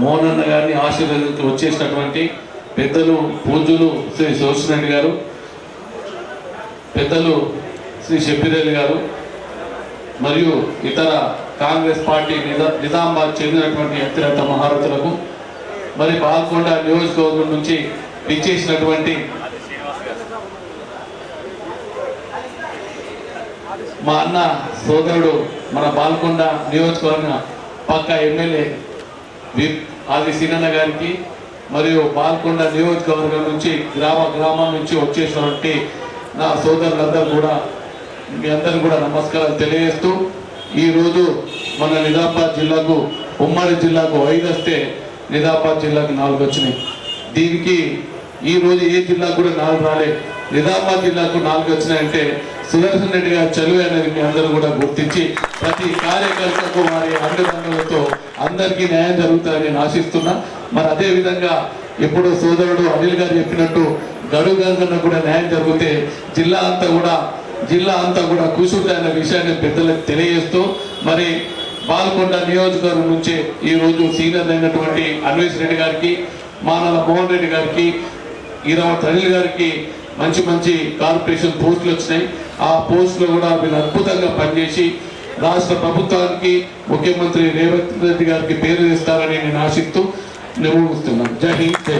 మోహనన్న గారిని ఆశీర్వదించి వచ్చేసినటువంటి పెద్దలు పూజలు శ్రీ సోషిరెడ్డి గారు పెద్దలు శ్రీ షబ్బీరెడ్డి గారు మరియు ఇతర కాంగ్రెస్ పార్టీ నిజా నిజామాబాద్ చెందినటువంటి అత్యంత మహారథులకు మరి పాల్కొండ నియోజకవర్గం నుంచి ఇచ్చేసినటువంటి మా అన్న సోదరుడు మన పాల్కొండ నియోజకవర్గ పక్క ఎమ్మెల్యే ఆది సీనన్న గారికి మరియు పాల్గొండ నియోజకవర్గం నుంచి గ్రామ గ్రామం నుంచి వచ్చేసినటువంటి నా సోదరులందరూ కూడా మీ అందరూ కూడా నమస్కారాలు తెలియజేస్తూ ఈరోజు మన నిజామాబాద్ జిల్లాకు ఉమ్మడి జిల్లాకు ఐదు వస్తే నిజామాబాద్ జిల్లాకు నాలుగు వచ్చినాయి దీనికి ఈ రోజు ఏ జిల్లాకు కూడా నాలుగు రాలే. నిజామాబాద్ జిల్లాకు నాలుగు వచ్చినాయంటే సుదర్శన్ రెడ్డి గారి చదువు అనేది మీ అందరూ కూడా గుర్తించి ప్రతి కార్యకర్తకు వారి అండదండలతో అందరికీ న్యాయం జరుగుతుందని ఆశిస్తున్నా. మరి అదే విధంగా ఇప్పుడు సోదరుడు అనిల్ గారు చెప్పినట్టు గడువు గంగన్న కూడా న్యాయం జరిగితే జిల్లా అంతా కూడా జిల్లా అంతా కూడా కూర్చుంటాయన్న విషయాన్ని పెద్దలకు తెలియజేస్తూ మరి పాల్గొండ నియోజకవర్గం నుంచి ఈ రోజు సీనియర్ అయినటువంటి అన్వేష్ రెడ్డి గారికి మానవ మోహన్ రెడ్డి గారికి ఈరావత్ తల్లి గారికి మంచి మంచి కార్పొరేషన్ పోస్టులు వచ్చినాయి. ఆ పోస్టులో కూడా వీళ్ళు అద్భుతంగా పనిచేసి రాష్ట్ర ప్రభుత్వానికి ముఖ్యమంత్రి రేవంత్ రెడ్డి గారికి పేరు తెస్తారని నేను ఆశిస్తూ నిర్వహిస్తున్నాను. జై హింద్ జై